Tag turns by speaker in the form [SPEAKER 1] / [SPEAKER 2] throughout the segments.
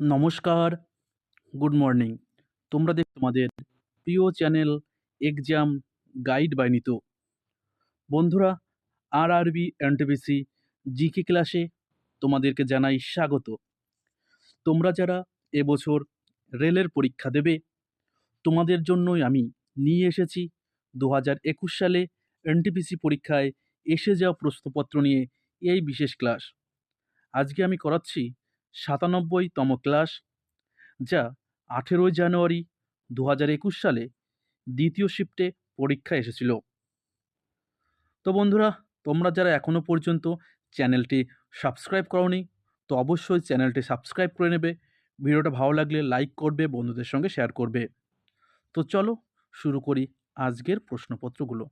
[SPEAKER 1] নমস্কার, good morning. তোমরা দেখ, তোমাদের প্রিয় channel exam guide by Nitu. বন্ধুরা আর আরবি এনটিপিসি জিকে ক্লাসে তোমাদেরকে জানাই স্বাগত। তোমরা যারা এবছর রেলের পরীক্ষা দেবে, তোমাদের জন্যই আমি নিয়ে এসেছি দু হাজার একুশ সালে এনটিপিসি পরীক্ষায় এসে যাওয়া প্রশ্নপত্র নিয়ে এই বিশেষ ক্লাস। আজকে আমি করাচ্ছি সাতানব্বইতম ক্লাস, যা আঠেরোই জানুয়ারি দু হাজার একুশ সালে দ্বিতীয় শিফটে পরীক্ষা এসেছিল। তো বন্ধুরা, তোমরা যারা এখনও পর্যন্ত চ্যানেলটি সাবস্ক্রাইব করনি, তো অবশ্যই চ্যানেলটি সাবস্ক্রাইব করে নেবে। ভিডিওটা ভালো লাগলে লাইক করবে, বন্ধুদের সঙ্গে শেয়ার করবে। তো চলো শুরু করি আজকের প্রশ্নপত্রগুলো।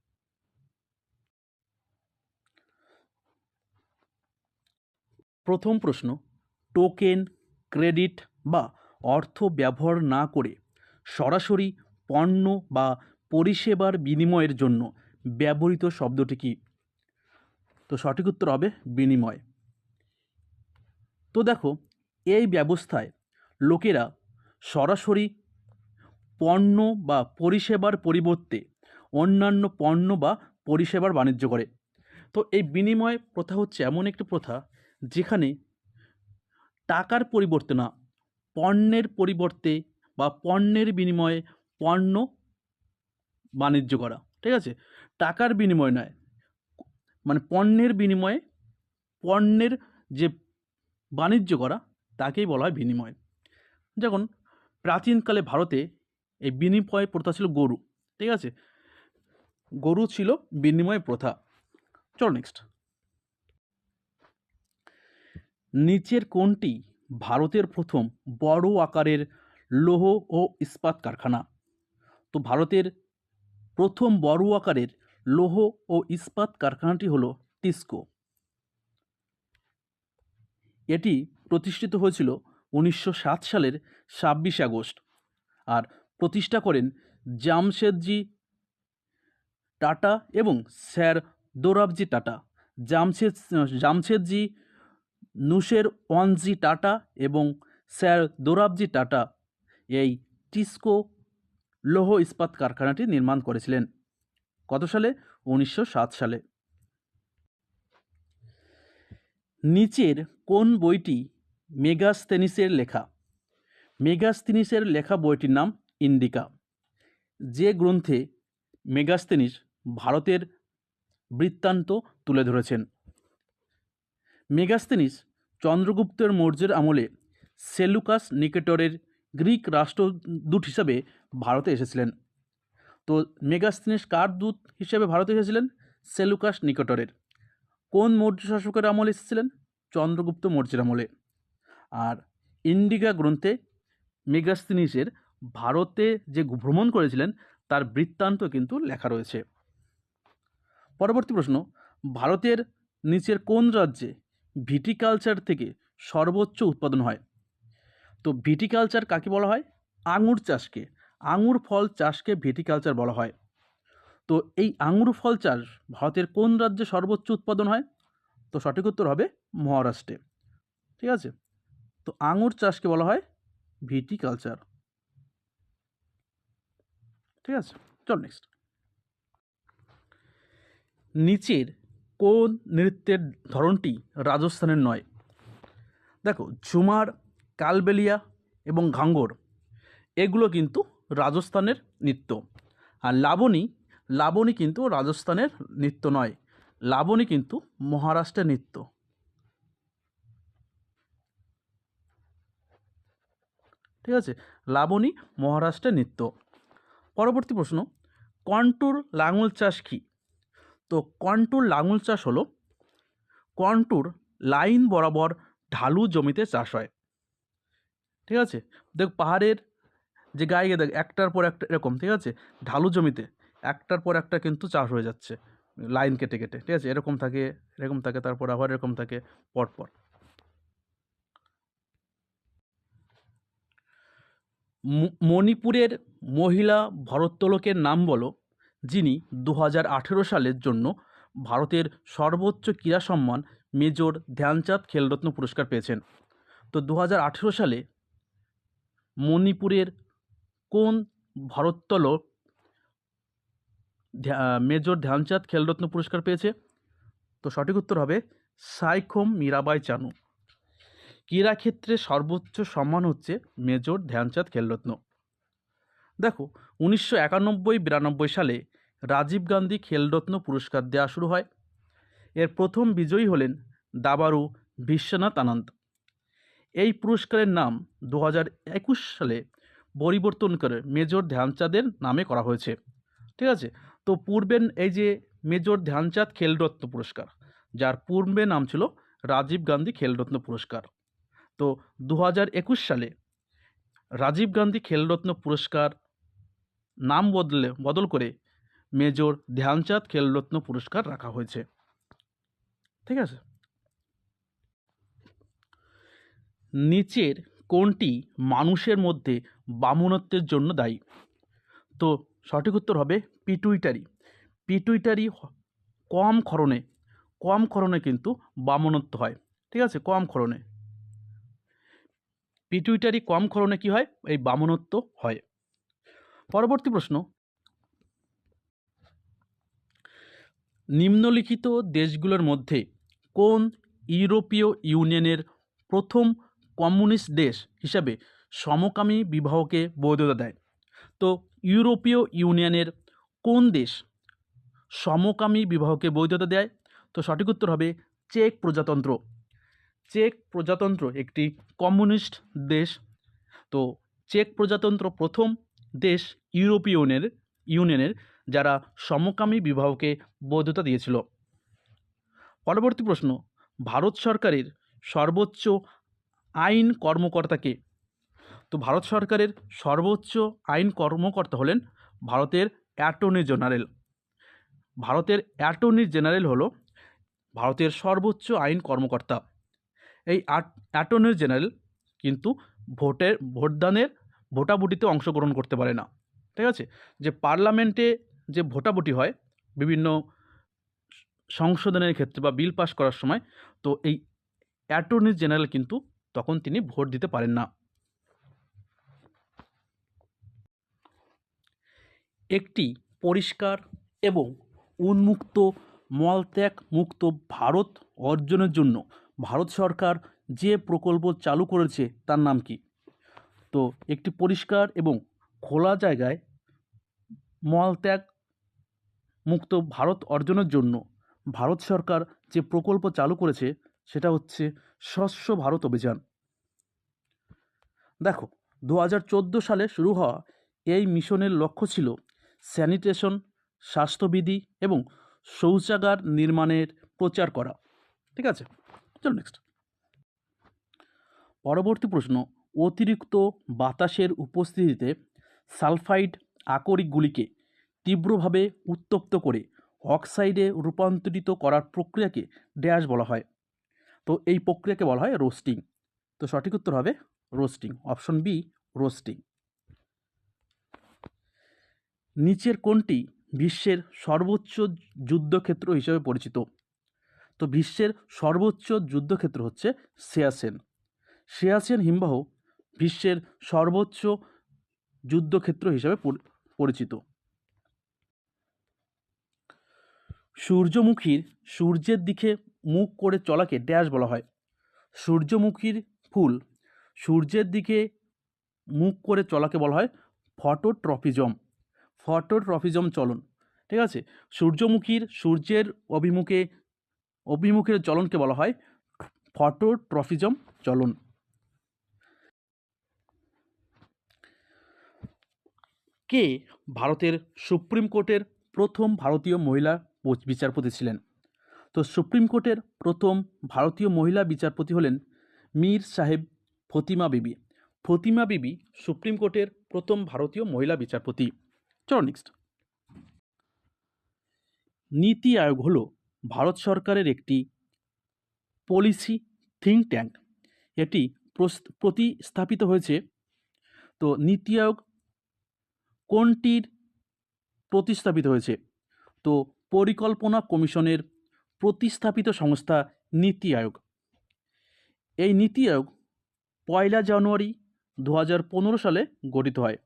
[SPEAKER 1] প্রথম প্রশ্ন টোকেন, ক্রেডিট বা অর্থ ব্যবহার না করে সরাসরি পণ্য বা পরিষেবার বিনিময়ের জন্য ব্যবহৃত শব্দটি কী? তো সঠিক উত্তর হবে বিনিময়। তো দেখো, এই ব্যবস্থায় লোকেরা সরাসরি পণ্য বা পরিষেবার পরিবর্তে অন্যান্য পণ্য বা পরিষেবার বাণিজ্য করে। তো এই বিনিময় প্রথা হচ্ছে এমন একটি প্রথা যেখানে টাকার পরিবর্তে না, পণ্যের পরিবর্তে বা পণ্যের বিনিময়ে পণ্য বাণিজ্য করা, ঠিক আছে? টাকার বিনিময় নয় মানে পণ্যের বিনিময়ে পণ্যের যে বাণিজ্য করা, তাকেই বলা হয় বিনিময়। যেমন প্রাচীনকালে ভারতে এই বিনিময় প্রথা ছিল গরু, ঠিক আছে? গরু ছিল বিনিময় প্রথা। চলো নেক্সট নিচের কোনটি ভারতের প্রথম বড় আকারের লৌহ ও ইস্পাত কারখানা। তো ভারতের প্রথম বড় আকারের লৌহ ও ইস্পাত কারখানাটি হলো টিস্কো। এটি প্রতিষ্ঠিত হয়েছিল উনিশশো সাত সালের ছাব্বিশে আগস্ট আর প্রতিষ্ঠা করেন জামশেদজি টাটা এবং স্যার দোরাবজি টাটা। জামশেদ, জামশেদজি নুসের ওয়ানজি টাটা এবং স্যার দোরাবজি টাটা এই টিস্কো লৌহ ইস্পাত কারখানাটি নির্মাণ করেছিলেন। কত সালে? উনিশশো সাত সালে। নিচের কোন বইটি মেগাস্থেনিসের লেখা? মেগাস্থেনিসের লেখা বইটির নাম ইন্ডিকা। যে গ্রন্থে মেগাস্থেনিস ভারতের বৃত্তান্ত তুলে ধরেছেন। মেগাস্থেনিস চন্দ্রগুপ্তের মৌর্যের আমলে সেলুকাস নিকেটরের গ্রিক রাষ্ট্রদূত হিসাবে ভারতে এসেছিলেন। তো মেগাস্থেনিস কার দূত হিসেবে ভারতে এসেছিলেন? সেলুকাস নিকটরের। কোন মৌর্য শাসকের আমলে এসেছিলেন? চন্দ্রগুপ্ত মৌর্যের আমলে। আর ইন্ডিকা গ্রন্থে মেগাস্থিনিসের ভারতে যে ভ্রমণ করেছিলেন, তার বৃত্তান্ত কিন্তু লেখা রয়েছে। পরবর্তী প্রশ্ন, ভারতের নিচের কোন রাজ্যে ভিটিকালচার থেকে সর্বোচ্চ উৎপাদন হয়। তো ভিটিকালচার কাকে বলা হয়? আঙুর চাষকে। আঙুর ফল চাষকে ভিটিকালচার বলা হয়। তো এই আঙুর ফল চাষ ভারতের কোন রাজ্যে সর্বোচ্চ উৎপাদন হয়? তো সঠিক উত্তর হবে মহারাষ্ট্রে। ঠিক আছে? তো আঙুর চাষকে বলা হয় ভিটিকালচার। ঠিক আছে? চল নেক্সট নিচের কোন নৃত্যের ধরনটি রাজস্থানের নয়? দেখো, ঝুমার, কালবেলিয়া এবং ঘাঙ্গর, এগুলো কিন্তু রাজস্থানের নৃত্য। আর লাবণী লাবণী কিন্তু রাজস্থানের নৃত্য নয়, লাবণী কিন্তু মহারাষ্ট্রের নৃত্য। ঠিক আছে? লাবণী মহারাষ্ট্রের নৃত্য। পরবর্তী প্রশ্ন, কন্টুর লাঙুল চাষ কী? তো কন্টুর লাঙুল চাষ হলো। কন্টুর লাইন বরাবর ঢালু জমিতে চাষ হয়। ঠিক আছে? দেখ, পাহাড়ের যে গায়ে দেখ, একটার পর একটা এরকম, ঠিক আছে? ঢালু জমিতে একটার পর একটা কিন্তু চাষ হয়ে যাচ্ছে, লাইন কেটে কেটে, ঠিক আছে? এরকম থাকে এরকম থাকে, তারপর আবার এরকম থাকে পরপর মণিপুরের মহিলা ভরোত্তোলকের নাম বলো। যিনি দু হাজার আঠেরো সালের জন্য ভারতের সর্বোচ্চ ক্রীড়া সম্মান মেজর ধ্যানচাঁদ খেলরত্ন পুরস্কার পেয়েছেন। তো দু হাজার আঠেরো সালে মণিপুরের কোন ভারোত্তোলক ধ্যা- মেজর ধ্যানচাঁদ খেলরত্ন পুরস্কার পেয়েছে? তো সঠিক উত্তর হবে সাইখোম মীরাবাই চানু। ক্রীড়াক্ষেত্রে সর্বোচ্চ সম্মান হচ্ছে মেজর ধ্যানচাঁদ খেলরত্ন। দেখো, উনিশশো একানব্বই বিরানব্বই সালে রাজীব গান্ধী খেলরত্ন পুরস্কার দেওয়া শুরু হয়। এর প্রথম বিজয়ী হলেন দাবারু বিশ্বনাথ আনন্দ। এই পুরস্কারের নাম দু একুশ সালে পরিবর্তন করে মেজর ধ্যানচাঁদের নামে করা হয়েছে। ঠিক আছে? তো পূর্বের এই যে মেজর ধ্যানচাঁদ খেলরত্ন পুরস্কার, যার পূর্বে নাম ছিল রাজীব গান্ধী খেলরত্ন পুরস্কার। তো দু হাজার একুশ সালে রাজীব গান্ধী খেলরত্ন পুরস্কার নাম বদলে, বদল করে মেজর ধ্যানচাঁদ খেলরত্ন পুরস্কার রাখা হয়েছে। ঠিক আছে? নিচের কোনটি মানুষের মধ্যে বামনত্বের জন্য দায়ী। তো সঠিক উত্তর হবে পিটুইটারি। পিটুইটারি কম ক্ষরণে কম ক্ষরণে কিন্তু বামনত্ব হয়। ঠিক আছে? কম ক্ষরণে পিটুইটারি কম ক্ষরণে কি হয়? এই বামনত্ব হয়। পরবর্তী প্রশ্ন। নিম্নলিখিত দেশগুলোর মধ্যে কোন ইউরোপীয় ইউনিয়নের প্রথম কমিউনিস্ট দেশ হিসাবে সমকামী বিবাহকে বৈধতা দেয়? তো ইউরোপীয় ইউনিয়নের কোন দেশ সমকামী বিবাহকে বৈধতা দেয়? তো সঠিক উত্তর হবে চেক প্রজাতন্ত্র। চেক প্রজাতন্ত্র একটি কমিউনিস্ট দেশ। তো চেক প্রজাতন্ত্র প্রথম দেশ ইউরোপীয় ইউনিয়নের ইউনিয়নের যারা সমকামী বিবাহকে বৈধতা দিয়েছিল। পরবর্তী প্রশ্ন, ভারত সরকারের সর্বোচ্চ আইন কর্মকর্তাকে? তো ভারত সরকারের সর্বোচ্চ আইন কর্মকর্তা হলেন ভারতের অ্যাটর্নি জেনারেল। ভারতের অ্যাটর্নি জেনারেল হলো ভারতের সর্বোচ্চ আইন কর্মকর্তা। এই অ্যাটর্নি জেনারেল কিন্তু ভোটের, ভোটদানের ভোটাভুটিতে অংশগ্রহণ করতে পারে না। ঠিক আছে? যে পার্লামেন্টে যে ভোটাভুটি হয় বিভিন্ন সংশোধনের ক্ষেত্রে বা বিল পাস করার সময়, তো এই অ্যাটর্নি জেনারেল কিন্তু তখন তিনি ভোট দিতে পারেন না। একটি পরিষ্কার এবং উন্মুক্ত মলত্যাগ মুক্ত ভারত অর্জনের জন্য ভারত সরকার যে প্রকল্প চালু করেছে, তার নাম কি? তো একটি পরিষ্কার এবং খোলা জায়গায় মলত্যাগ মুক্ত ভারত অর্জনের জন্য ভারত সরকার যে প্রকল্প চালু করেছে, সেটা হচ্ছে স্বচ্ছ ভারত অভিযান। দেখো দু হাজার চোদ্দ সালে শুরু হওয়া এই মিশনের লক্ষ্য ছিল স্যানিটেশন, স্বাস্থ্যবিধি এবং শৌচাগার নির্মাণের প্রচার করা। ঠিক আছে? চলো নেক্সট পরবর্তী প্রশ্ন অতিরিক্ত বাতাসের উপস্থিতিতে সালফাইড আকরিকগুলিকে তীব্রভাবে উত্তপ্ত করে অক্সাইডে রূপান্তরিত করার প্রক্রিয়াকে ড্যাশ বলা হয়। তো এই প্রক্রিয়াকে বলা হয় রোস্টিং। তো সঠিক উত্তর হবে রোস্টিং, অপশন বি রোস্টিং। নিচের কোনটি বিশ্বের সর্বোচ্চ যুদ্ধক্ষেত্র হিসেবে পরিচিত। তো বিশ্বের সর্বোচ্চ যুদ্ধক্ষেত্র হচ্ছে সিয়াসেন সিয়াসেন হিমবাহ বিশ্বের সর্বোচ্চ যুদ্ধক্ষেত্র হিসেবে পরি- পরিচিত। সূর্যমুখীর সূর্যের দিকে মুখ করে চলাকে ড্যাশ বলা হয়। সূর্যমুখীর ফুল সূর্যের দিকে মুখ করে চলাকে বলা হয় ফটোট্রফিজম। ফটোট্রফিজম চলন, ঠিক আছে? সূর্যমুখীর সূর্যের অভিমুখে, অভিমুখের চলনকে বলা হয় ফটোট্রফিজম চলন। কে ভারতের সুপ্রিম কোর্টের প্রথম ভারতীয় মহিলা বিচারপতি ছিলেন? তো সুপ্রিম কোর্টের প্রথম ভারতীয় মহিলা বিচারপতি হলেন মীর সাহেব ফতিমা বিবি। ফতিমা বিবি সুপ্রিম কোর্টের প্রথম ভারতীয় মহিলা বিচারপতি। চলো নেক্সট নীতি আয়োগ হল ভারত সরকারের একটি পলিসি থিঙ্ক ট্যাঙ্ক এটি প্রতিস্থাপিত হয়েছে। তো নীতি আয়োগ কোনটির প্রতিস্থাপিত হয়েছে? তো পরিকল্পনা কমিশনের প্রতিস্থাপিত সংস্থা নীতি আয়োগ। এই নীতি আয়োগ পয়লা জানুয়ারি দু হাজার পনেরো সালে গঠিত হয়।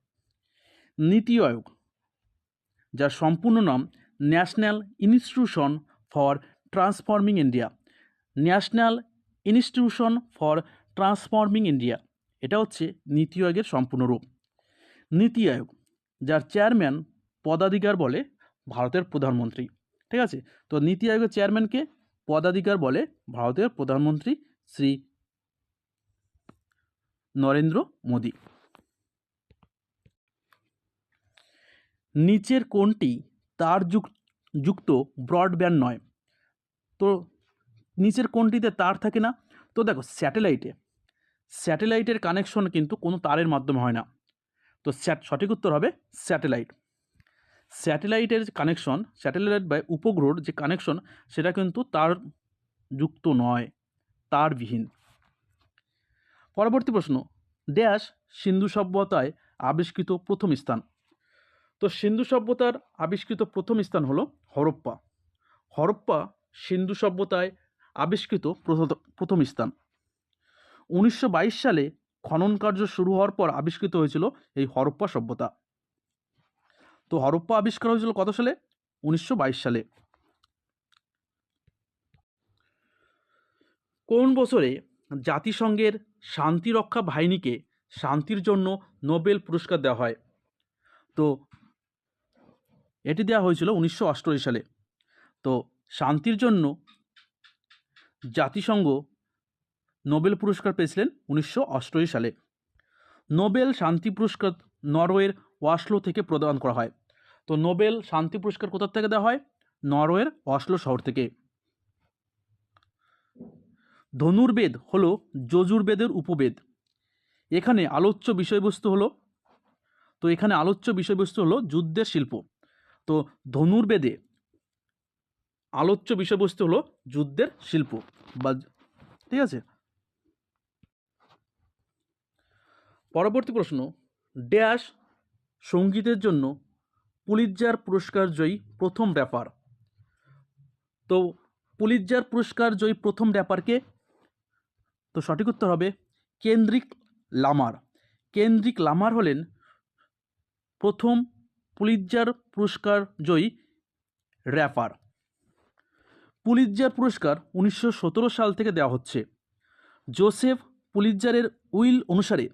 [SPEAKER 1] নীতি আয়োগ, যার সম্পূর্ণ নাম National Institution for Transforming India. National Institution for Transforming India, এটা হচ্ছে নীতি আয়োগের সম্পূর্ণ রূপ। নীতি আয়োগ যার চেয়ারম্যান পদাধিকার বলে ভারতের প্রধানমন্ত্রী। ঠিক আছে? তো নীতি আয়োগের চেয়ারম্যানকে পদাধিকার বলে ভারতের প্রধানমন্ত্রী শ্রী নরেন্দ্র মোদী। নিচের কোনটি তার যুক- যুক্ত ব্রডব্যান্ড নয়। তো নিচের কোনটিতে তার থাকে না। তো দেখো স্যাটেলাইটে স্যাটেলাইটের কানেকশন কিন্তু কোনো তারের মাধ্যমে হয় না। তো স্যাট- সঠিক উত্তর হবে স্যাটেলাইট। স্যাটেলাইটের কানেকশন, স্যাটেলাইট বা উপগ্রহর যে কানেকশন, সেটা কিন্তু তার যুক্ত নয় তারবিহীন পরবর্তী প্রশ্ন, ড্যাশ সিন্ধু সভ্যতায় আবিষ্কৃত প্রথম স্থান। তো সিন্ধু সভ্যতার আবিষ্কৃত প্রথম স্থান হলো হরপ্পা। হরপ্পা সিন্ধু সভ্যতায় আবিষ্কৃত প্রথ- প্রথম স্থান। উনিশশো বাইশ সালে খনন কার্য শুরু হওয়ার পর আবিষ্কৃত হয়েছিল এই হরপ্পা সভ্যতা। তো হরপ্পা আবিষ্কার হয়েছিল কত সালে? উনিশশো বাইশ সালে। কোন বছরে জাতিসংঘের শান্তিরক্ষা বাহিনীকে শান্তির জন্য নোবেল পুরস্কার দেওয়া হয়? তো এটি দেওয়া হয়েছিল উনিশশো অষ্টআশি সালে। তো শান্তির জন্য জাতিসংঘ নোবেল পুরস্কার পেয়েছিলেন উনিশশো অষ্টআশি সালে। নোবেল শান্তি পুরস্কার নরওয়ের ওয়াসলো থেকে প্রদান করা হয়। তো নোবেল শান্তি পুরস্কার কোথা থেকে দেওয়া হয়? নরওয়ের অসলো শহর থেকে। ধনুর্বেদ হলো যজুর্বেদের উপবেদ। এখানে আলোচ্য বিষয়বস্তু হলো, তো এখানে আলোচ্য বিষয়বস্তু হলো যুদ্ধের শিল্প। তো ধনুর্বেদে আলোচ্য বিষয়বস্তু হলো যুদ্ধের শিল্প। বা, ঠিক আছে? পরবর্তী প্রশ্ন, ড্যাশ সঙ্গীতের জন্য পুলিৎজার পুরস্কার জয়ী প্রথম র্যাপার তো পুলিৎজার পুরস্কার জয়ী প্রথম র্যাপারকে তো সঠিক উত্তর হবে কেন্দ্রিক লামার। কেন্দ্রিক লামার হলেন প্রথম পুলিৎজার পুরস্কার জয়ী র্যাপার পুলিৎজার পুরস্কার উনিশশো সতেরো সাল থেকে দেওয়া হচ্ছে। জোসেফ পুলিৎজারের উইল অনুসারে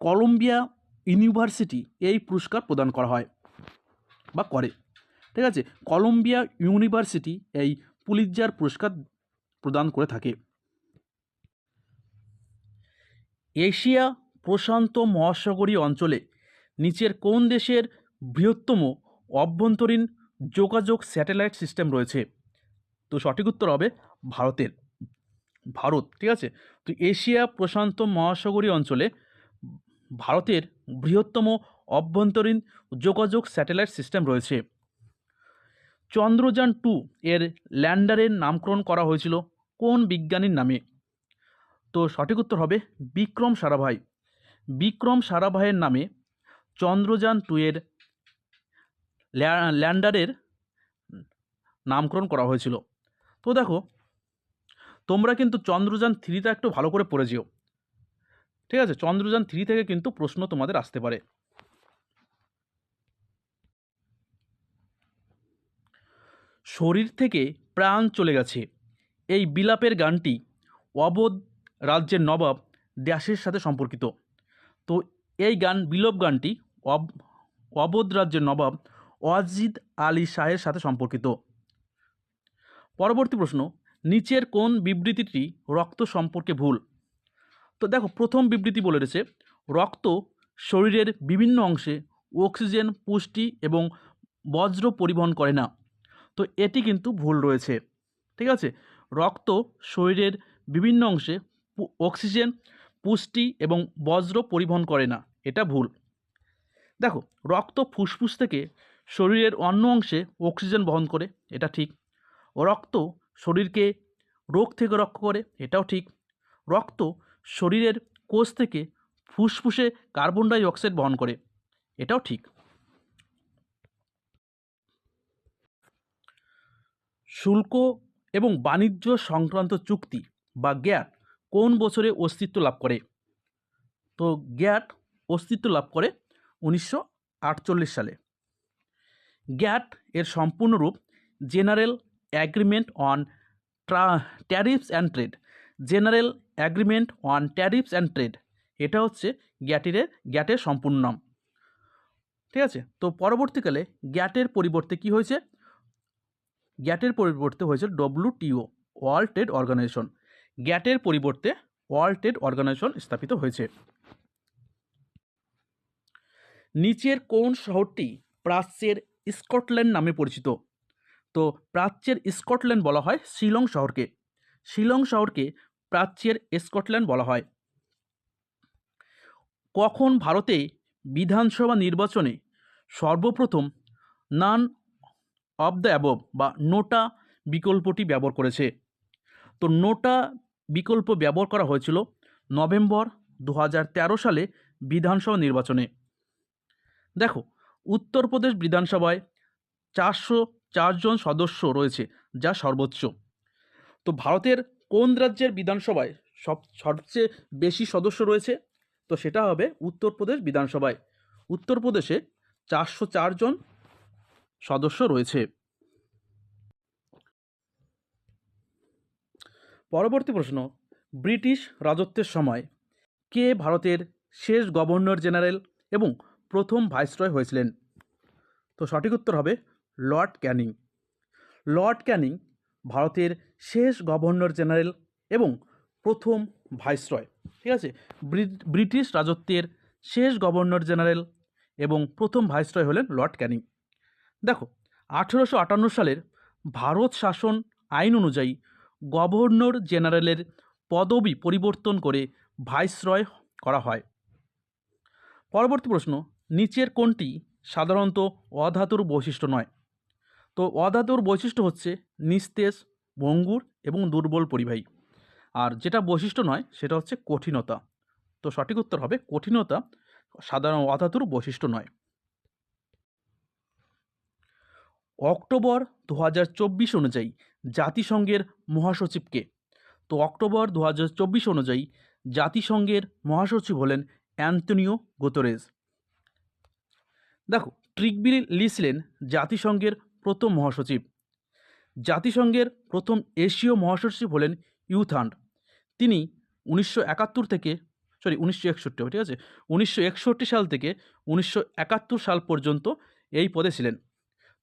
[SPEAKER 1] কলম্বিয়া ইউনিভার্সিটি এই পুরস্কার প্রদান করা হয় বা করে। ঠিক আছে? কলম্বিয়া ইউনিভার্সিটি এই পুলিৎজার পুরস্কার প্রদান করে থাকে। এশিয়া প্রশান্ত মহাসাগরীয় অঞ্চলে নিচের কোন দেশের বৃহত্তম অভ্যন্তরীণ যোগাযোগ স্যাটেলাইট সিস্টেম রয়েছে? তো সঠিক উত্তর হবে ভারতের। ভারত, ঠিক আছে? তো এশিয়া প্রশান্ত মহাসাগরীয় অঞ্চলে ভারতের বৃহত্তম অভ্যন্তরীণ যোগাযোগ স্যাটেলাইট সিস্টেম রয়েছে। চন্দ্রযান টু এর ল্যান্ডারের নামকরণ করা হয়েছিল কোন বিজ্ঞানীর নামে? তো সঠিক উত্তর হবে বিক্রম সারাভাই। বিক্রম সারাভাইয়ের নামে চন্দ্রযান টু এর ল্যা- ল্যান্ডারের নামকরণ করা হয়েছিল। তো দেখো, তোমরা কিন্তু চন্দ্রযান থ্রিটা একটু ভালো করে পড়ে যেও। ঠিক আছে? চন্দ্রযান থ্রি থেকে কিন্তু প্রশ্ন তোমাদের আসতে পারে। শরীর থেকে প্রাণ চলে গেছে। এই বিলাপের গানটি অবোধ রাজ্যের নবাব ড্যাশের সাথে সম্পর্কিত। তো এই গান, বিলোপ গানটি অব, অবোধ রাজ্যের নবাব ওয়াজিদ আলী শাহের সাথে সম্পর্কিত। পরবর্তী প্রশ্ন, নিচের কোন বিবৃতিটি রক্ত সম্পর্কে ভুল? তো দেখো, প্রথম বিবৃতি বলে রয়েছে রক্ত শরীরের বিভিন্ন অংশে অক্সিজেন, পুষ্টি এবং বজ্র পরিবহন করে না। তো এটি কিন্তু ভুল রয়েছে, ঠিক আছে? রক্ত শরীরের বিভিন্ন অংশে অক্সিজেন, পুষ্টি এবং বজ্র পরিবহন করে না, এটা ভুল। দেখো, রক্ত ফুসফুস থেকে শরীরের অন্য অংশে অক্সিজেন বহন করে, এটা ঠিক। রক্ত শরীরকে রোগ থেকে রক্ষা করে, এটাও ঠিক। রক্ত শরীরের কোষ থেকে ফুসফুসে কার্বন ডাই অক্সাইড বহন করে। এটাও ঠিক। শুল্ক এবং বাণিজ্য সংক্রান্ত চুক্তি বা গ্যাট কোন বছরে অস্তিত্ব লাভ করে? তো গ্যাট অস্তিত্ব লাভ করে উনিশশো আটচল্লিশ সালে। গ্যাট এর সম্পূর্ণ রূপ General Agreement on Tariffs and Trade General Agreement on Tariffs and Trade. এটা হচ্ছে গ্যাটের গ্যাটের সম্পূর্ণ নাম। ঠিক আছে? তো পরবর্তীকালে গ্যাটের পরিবর্তে কি হয়েছে? গ্যাটের পরিবর্তে হয়েছে ডব্লিউটিও ওয়ার্ল্ড ট্রেড অর্গানাইজেশন। গ্যাটের পরিবর্তে ওয়ার্ল্ড ট্রেড অর্গানাইজেশন স্থাপিত হয়েছে। নিচের কোন শহরটি প্রাচ্যের স্কটল্যান্ড নামে পরিচিত? তো প্রাচ্যের স্কটল্যান্ড বলা হয় শিলং শহরকে। শিলং শহরকে প্রাচ্যের স্কটল্যান্ড বলা হয়। কখন ভারতে বিধানসভা নির্বাচনে সর্বপ্রথম নান অব দ্য অ্যাবভ বা নোটা বিকল্পটি ব্যবহার করেছে? তো নোটা বিকল্প ব্যবহার করা হয়েছিল নভেম্বর দু হাজার তেরো সালে বিধানসভা নির্বাচনে। দেখো, উত্তরপ্রদেশ বিধানসভায় চারশো চারজন সদস্য রয়েছে, যা সর্বোচ্চ। তো ভারতের কোন রাজ্যের বিধানসভায় সব, সবচেয়ে বেশি সদস্য রয়েছে? তো সেটা হবে উত্তরপ্রদেশ বিধানসভায়। উত্তরপ্রদেশে চারশো চারজন সদস্য রয়েছে। পরবর্তী প্রশ্ন, ব্রিটিশ রাজত্বের সময় কে ভারতের শেষ গভর্নর জেনারেল এবং প্রথম ভাইসরয় হয়েছিলেন? তো সঠিক উত্তর হবে লর্ড ক্যানিং। লর্ড ক্যানিং ভারতের শেষ গভর্নর জেনারেল এবং প্রথম ভাইসরয়, ঠিক আছে? ব্রিটিশ রাজত্বের শেষ গভর্নর জেনারেল এবং প্রথম ভাইসরয় হলেন লর্ড ক্যানিং। দেখো, আঠেরোশো আটান্ন সালের ভারত শাসন আইন অনুযায়ী গভর্নর জেনারেলের পদবি পরিবর্তন করে ভাইসরয় করা হয়। পরবর্তী প্রশ্ন, নিচের কোনটি সাধারণত অধাতুর বৈশিষ্ট্য নয়? তো অধাতুর বৈশিষ্ট্য হচ্ছে নিস্তেজ ভঙ্গুর এবং দুর্বল পরিবাহী। আর যেটা বৈশিষ্ট্য নয়, সেটা হচ্ছে কঠিনতা। তো সঠিক উত্তর হবে কঠিনতা, সাধারণ অধাতুর বৈশিষ্ট্য নয়। অক্টোবর দু হাজার চব্বিশ অনুযায়ী জাতিসংঘের মহাসচিবকে। তো অক্টোবর দু হাজার চব্বিশ অনুযায়ী জাতিসংঘের মহাসচিব হলেন অ্যান্তনিও গোতরেজ। দেখো ট্রিকবি লিসলেন জাতিসংঘের প্রথম মহাসচিব। জাতিসংঘের প্রথম এশীয় মহাসচিব হলেন ইউথান্ড তিনি উনিশশো একাত্তর থেকে, সরি, উনিশশো একষট্টি ঠিক আছে? উনিশশো একষট্টি সাল থেকে উনিশশো একাত্তর সাল পর্যন্ত এই পদে ছিলেন।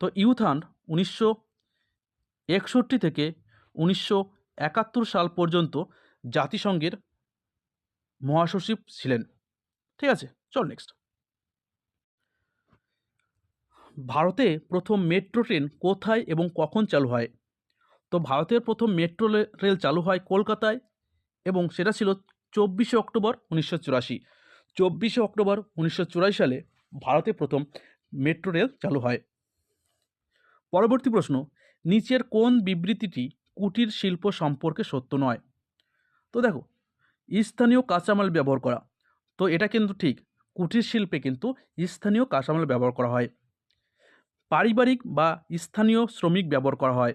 [SPEAKER 1] তো ইউথান্ড উনিশশো একষট্টি থেকে উনিশশো একাত্তর সাল পর্যন্ত জাতিসংঘের মহাসচিব ছিলেন। ঠিক আছে? চল নেক্সট ভারতে প্রথম মেট্রো ট্রেন কোথায় এবং কখন চালু হয়? তো ভারতের প্রথম মেট্রো রেল চালু হয় কলকাতায় এবং সেটা ছিল চব্বিশে অক্টোবর উনিশশো চুরাশি। চব্বিশে অক্টোবর উনিশশো চুরাশি সালে ভারতে প্রথম মেট্রো রেল চালু হয়। পরবর্তী প্রশ্ন, নিচের কোন বিবৃতিটি কুটির শিল্প সম্পর্কে সত্য নয়? তো দেখো, স্থানীয় কাঁচামাল ব্যবহার করা। তো এটা কিন্তু ঠিক, কুটির শিল্পে কিন্তু স্থানীয় কাঁচামাল ব্যবহার করা হয়। পারিবারিক বা স্থানীয় শ্রমিক ব্যবহার করা হয়।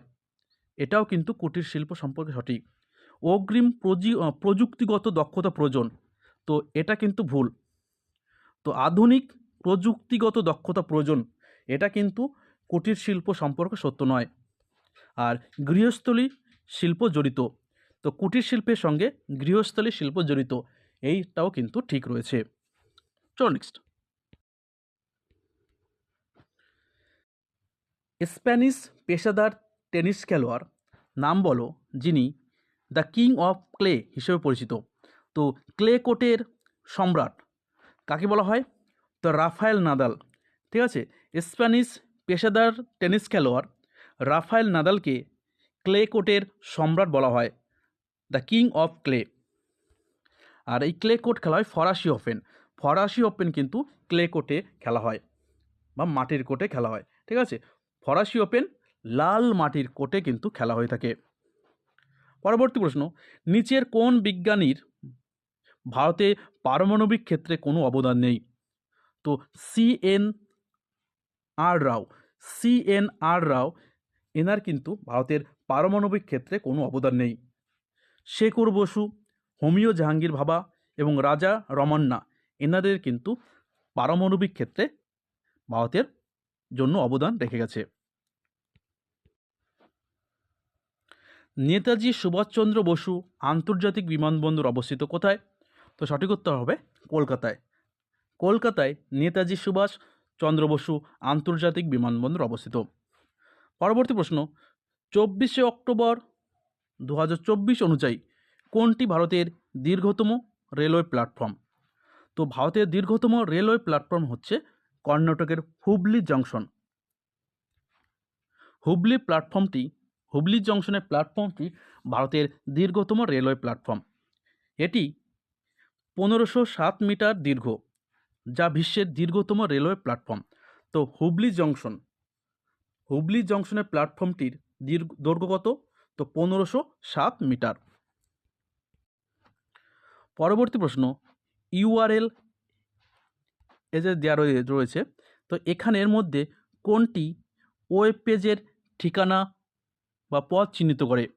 [SPEAKER 1] এটাও কিন্তু কুটির শিল্প সম্পর্কে সঠিক। অগ্রিম প্রযুক্তিগত দক্ষতা প্রয়োজন, তো এটা কিন্তু ভুল। তো আধুনিক প্রযুক্তিগত দক্ষতা প্রয়োজন, এটা কিন্তু কুটির শিল্প সম্পর্কে সত্য নয়। আর গৃহস্থলী শিল্প জড়িত, তো কুটির শিল্পের সঙ্গে গৃহস্থলী শিল্প জড়িত, এইটাও কিন্তু ঠিক রয়েছে। চল নেক্সট স্প্যানিশ পেশাদার টেনিস খেলোয়াড়। নাম বলো, যিনি দ্য কিং অফ ক্লে হিসেবে পরিচিত। তো ক্লে কোটের সম্রাট, কাকে বলা হয়? তো রাফায়েল নাদাল। ঠিক আছে? স্প্যানিশ পেশাদার টেনিস খেলোয়াড় রাফায়েল নাদালকে ক্লে কোর্টের সম্রাট বলা হয়, দ্য কিং অফ ক্লে আর এই ক্লে কোট খেলা হয় ফরাসি ওপেন। ফরাসি ওপেন কিন্তু ক্লে কোর্টে খেলা হয় বা মাটির কোর্টে খেলা হয়। ঠিক আছে? ফরাসি ওপেন লাল মাটির কোটে কিন্তু খেলা হয়ে থাকে। পরবর্তী প্রশ্ন, নিচের কোন বিজ্ঞানীর ভারতে পারমাণবিক ক্ষেত্রে কোনো অবদান নেই? তো C N R Rao, C N R Rao, এনার কিন্তু ভারতের পারমাণবিক ক্ষেত্রে কোনো অবদান নেই। শেখর বসু, হোমিও জাহাঙ্গীর ভাবা এবং রাজা রমন্না, এনাদের কিন্তু পারমাণবিক ক্ষেত্রে ভারতের জন্য অবদান রেখে গেছে। নেতাজি সুভাষচন্দ্র বসু আন্তর্জাতিক বিমানবন্দর অবস্থিত কোথায়? তো সঠিক উত্তর হবে কলকাতায়। কলকাতায় নেতাজি সুভাষ চন্দ্র বসু আন্তর্জাতিক বিমানবন্দর অবস্থিত। পরবর্তী প্রশ্ন, চব্বিশে অক্টোবর দু হাজার চব্বিশ অনুযায়ী কোনটি ভারতের দীর্ঘতম রেলওয়ে প্ল্যাটফর্ম? তো ভারতের দীর্ঘতম রেলওয়ে প্ল্যাটফর্ম হচ্ছে কর্ণাটকের হুবলি জংশন। হুবলি প্ল্যাটফর্মটি, হুবলি জংশনের প্ল্যাটফর্মটি ভারতের দীর্ঘতম রেলওয়ে প্ল্যাটফর্ম। এটি পনেরোশো সাত মিটার দীর্ঘ, যা বিশ্বের দীর্ঘতম রেলওয়ে প্ল্যাটফর্ম। তো হুবলি জংশন, হুবলি জংশনের প্ল্যাটফর্মটির দীর্ঘ, দৈর্ঘ্য কত? তো পনেরোশো সাত মিটার। পরবর্তী প্রশ্ন ইউআরএল এ যে দেওয়া রয়ে- রয়েছে। তো এখানের মধ্যে কোনটি ওয়েব পেজের ঠিকানা বা পথ চিহ্নিত করে?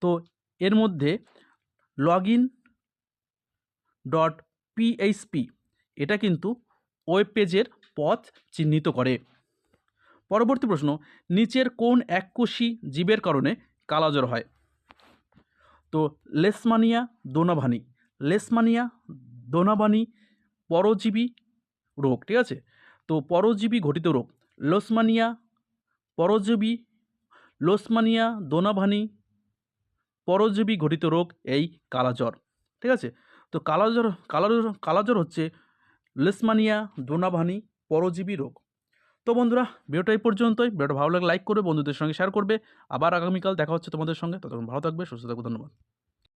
[SPEAKER 1] তো এর মধ্যে লগ ইন ডট পিএইচপি এটা কিন্তু ওয়েব পেজের পথ চিহ্নিত করে। পরবর্তী প্রশ্ন, নিচের কোন এককোষী জীবের কারণে কালাজ্বর হয়? তো লেসমানিয়া দোনাভানি লেসমানিয়া দোনাভানি পরজীবী রোগ, ঠিক আছে? তো পরজীবী ঘটিত রোগ, লোসমানিয়া, পরজীবী, লোসমানিয়া দোনাভানি, পরজীবী ঘটিত রোগ, এই কালাজ্বর, ঠিক আছে? তো কালাজ্বর কালাজ্বর কালাজ্বর হচ্ছে লেসমানিয়া দোনাভানি পরজীবী রোগ। তো বন্ধুরা, ভিডিওটা এই পর্যন্তই। ভিডিওটা ভালো লাগলে লাইক করবে, বন্ধুদের সঙ্গে শেয়ার করবে। আবার আগামীকাল দেখা হচ্ছে তোমাদের সঙ্গে। ততক্ষণ ভালো থাকবে, সুস্থ থাকবে, ধন্যবাদ।